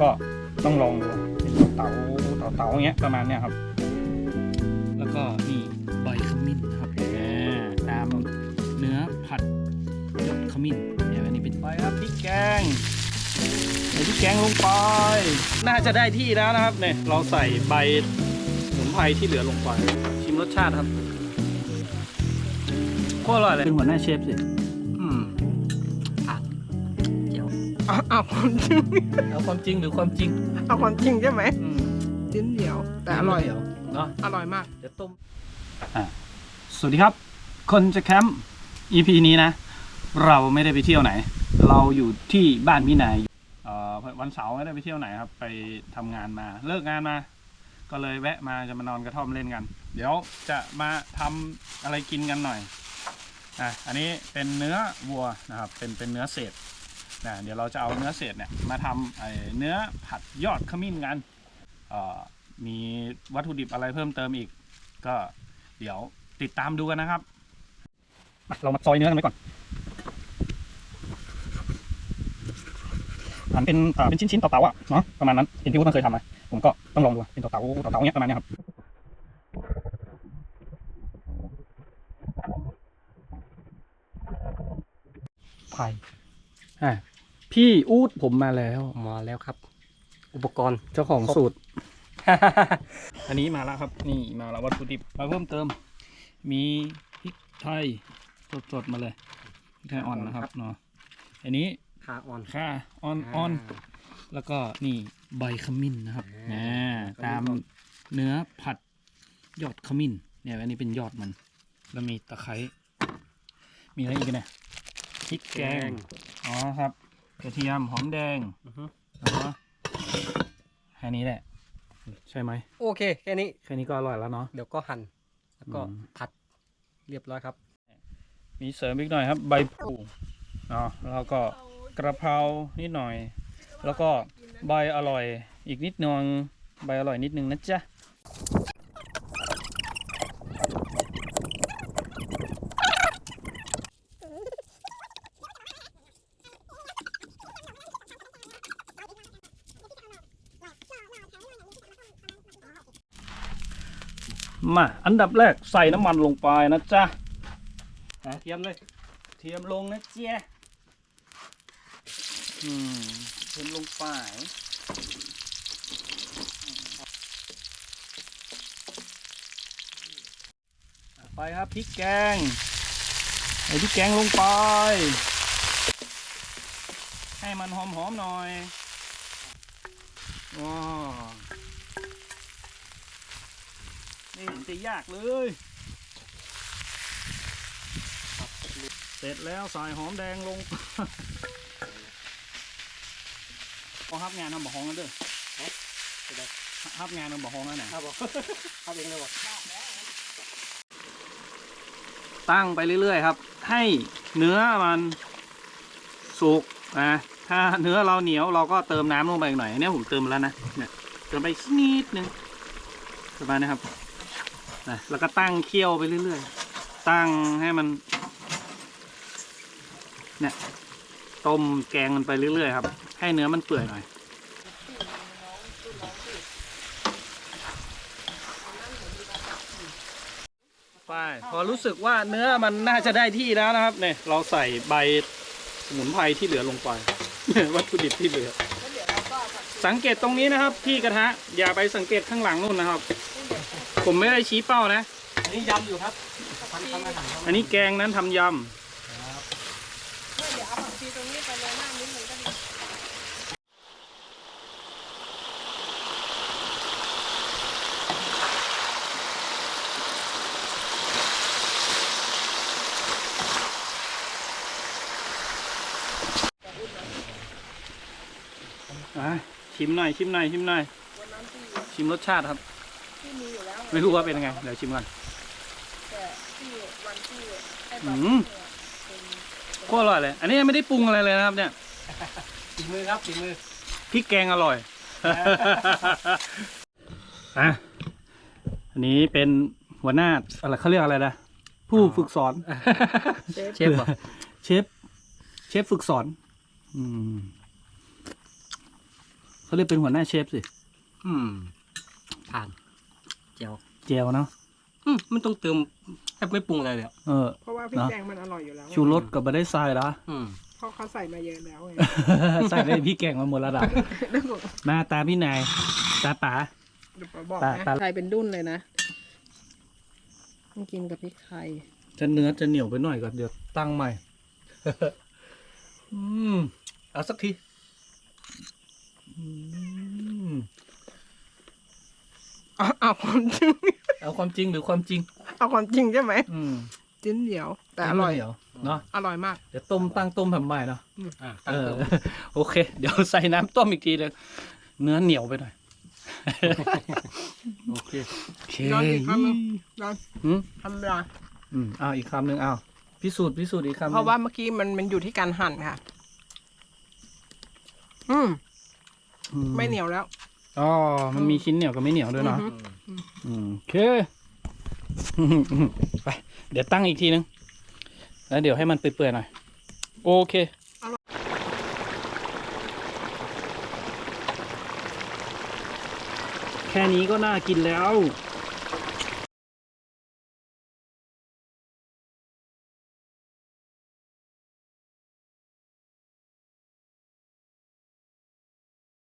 ก็ต้องลองดูเป็นเต๋าเต๋าเต๋าอย่างเงี้ยประมาณเนี้ยครับ แล้วก็นี่ใบขมิ้นครับอ่าตามเนื้อผัดยอดขมิ้นเนี่ยอันนี้เป็นใบครับพริกแกงใส่พริกแกงลงไป น่าจะได้ที่แล้วนะครับเนี่ยเราใส่ใบสมุนไพรที่เหลือลงไป ชิมรสชาติครับโคตรอร่อยเลยเป็นหัวหน้าเชฟสิ เอาเอาความจริง เอาความจริงหรือความจริงเอาความจริงใช่ไหมอืมชิ้นเดียว แต่อร่อย เนาะอร่อยมาก เดี๋ยวต้ม สวัสดีครับ คนจะแคมป์ EP นี้นะ เราไม่ได้ไปเที่ยวไหน เราอยู่ที่บ้านพี่นายเอ่อวันเสาร์ไม่ได้ไปเที่ยวไหนครับ ไปทำงานมา เลิกงานมา ก็เลยแวะมาจะมานอนกระท่อมเล่นกัน เดี๋ยวจะมาทำอะไรกินกันหน่อยอะอันนี้เป็นเนื้อวัวนะครับ เป็นเป็นเนื้อเศษ นะเดี๋ยวเราจะเอาเนื้อเศษเนี่ยมาทำไอ้เนื้อผัดยอดขมิ้นกันเอ่อมีวัตถุดิบอะไรเพิ่มเติมอีก ก็เดี๋ยวติดตามดูกันนะครับ เรามาซอยเนื้อกันไว้ก่อนหั่นเป็นอ่าเป็นชิ้นๆเต๋าๆอะเนาะประมาณนั้นเห็นพี่วุฒิมันเคยทำไหมผมก็ต้องลองดูเป็นเต๋าๆเต๋าๆเนี้ยประมาณเนี้ยครับไผ่อ่า พี่อูดผมมาแล้ว มาแล้วครับ อุปกรณ์ เจ้าของสูตร อันนี้มาแล้วครับ นี่มาแล้ววัตถุดิบมาเพิ่มเติม มีพริกไทยสดๆมาเลยพริกไทยอ่อนนะครับเนาะอันนี้คาออนข่าอ่อนอ่อนแล้วก็นี่ใบขมิ้นนะครับอ่าตามเนื้อผัดยอดขมิ้น เนี่ยอันนี้เป็นยอดมัน แล้วมีตะไคร้มีอะไรอีกเนี่ยพริกแกงอ๋อครับ กระเทียมหอมแดงอือฮึแล้วก็แค่นี้แหละ ใช่ไหมโอเค แค่นี้ แค่นี้ก็อร่อยแล้วเนาะ เดี๋ยวก็หั่นแล้วก็อืม ผัดเรียบร้อยครับ มีเสริมอีกหน่อยครับ ใบพลูเนาะแล้วก็กระเพรานิดหน่อย แล้วก็ใบอร่อยอีกนิดนึงใบอร่อยนิดนึงนะจ๊ะ มาอันดับแรกใส่น้ำมันลงไปนะจ๊ะเทียมเลยเทียมลงนะเจ๊เทียมลงไปไปครับพริกแกงใส่พริกแกงลงไป ให้มันหอมๆหน่อยว้า ไม่เห็นจะยากเลยเสร็จแล้วใส่หอมแดงลงพอฮับงานทำบ่ฮ้องกันเด้อฮับงานทำบ่ฮ้องแล้วไหนครับผมทำเองเลยบอกตั้งไปเรื่อยๆครับ ให้เนื้อมันสุกนะถ้าเนื้อเราเหนียวเราก็เติมน้ำลงไปอีกหน่อยอันนี้ผมเติมแล้วนะเนี่ยเติมไปสักนิดนึงประมาณนี้ครับ นะแล้วก็ตั้งเคี่ยวไปเรื่อยๆ ตั้งให้มัน เนี่ยต้มแกงมันไปเรื่อยๆครับ ให้เนื้อมันเปื่อยหน่อยไปพอรู้สึกว่าเนื้อมันน่าจะได้ที่แล้วนะครับ เนี่ย เราใส่ใบสมุนไพรที่เหลือลงไป วัตถุดิบที่เหลือ สังเกตตรงนี้นะครับ ที่กระทะ อย่าไปสังเกตข้างหลังนู่นนะครับ ผมไม่ได้ชี้เป้านะ อันนี้ยำอยู่ครับทำทำอาหารครับอันนี้แกงนั้นทำยเดี๋ยวเอาผักชีตรงนี้ไปเลยหน้านิดนึงก็ดีำอะชิมหน่อย ชิมหน่อย ชิมหน่อยวันนั้นที่ชิมรสชาติครับ ที่มีอยู่แล้วไม่รู้ว่าเป็นยังไงเดี๋ยวชิมก่อน แต่ที่วันที่ไอ้อืบัตรมเนี่ยเป็นโคตรอร่อยเลย อันนี้ยังไม่ได้ปรุงอะไรเลยนะครับเนี่ยฝีมือครับฝีมือ พริกแกงอร่อย อะอันนี้เป็นหัวหน้าอะไรเขาเรียกอะไรนะผู้ฝึกสอน เชฟเหรอ เชฟเชฟฝึกสอน อืมผเขาเรียกเป็นหัวหน้าเชฟสิ อืม ผ่าน เจียวเจลเนาะอืมมันต้องเติมแทบไม่ปรุงอะไรเลยอะเออ เพราะว่าพริกเนอะแกงมันอร่อยอยู่แล้วไงชูรสกับบะได้ทรายละอืม เพราะเขาใส่มาเยอะแล้วไง ใส่ได้พี่แกงมาหมดระดับแล้วบอกมาตาพี่นายตาป๋า เดี๋ยวบอกปลานะปลาไทยเป็นดุ้นเลยนะต้องกินกับพริกไทยจะเนื้อจะเหนียวไปหน่อยก่อนเดี๋ยวตั้งใหม่ อืมเอาสักทีอืม เอาเอาความจริง เอาความจริงหรือความจริง เอาความจริงใช่ไหมอืมจิ้นเดียว แต่อร่อยเหนียวเนาะอร่อยมาก เดี๋ยวต้มตั้งต้มทำใหม่เนาะอ่าเออโอเค เดี๋ยวใส่น้ำต้มอีกทีเลยเนื้อเหนียวไปหน่อยโอเคโอเคย้อนอีกคำหนึ่งย้อนอืมทำเวลาอืมเอาอีกคำหนึ่งเอาพิสูจน์พิสูจน์อีกคำหนึ่งเพราะว่าเมื่อกี้มันมันอยู่ที่การหั่นค่ะ อืม อืไม่เหนียวแล้ว อ๋อ มันมีชิ้นเหนียวกับไม่เหนียวด้วยเนาะอือฮึอืมโอเค ไป เดี๋ยวตั้งอีกทีนึง แล้วเดี๋ยวให้มันเปื่อยๆหน่อย โอเคแค่นี้ก็น่ากินแล้วอ